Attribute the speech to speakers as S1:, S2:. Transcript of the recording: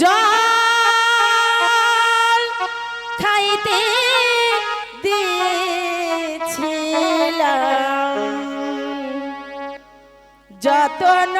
S1: জল খাইতে দিয়েছিলাম। যতন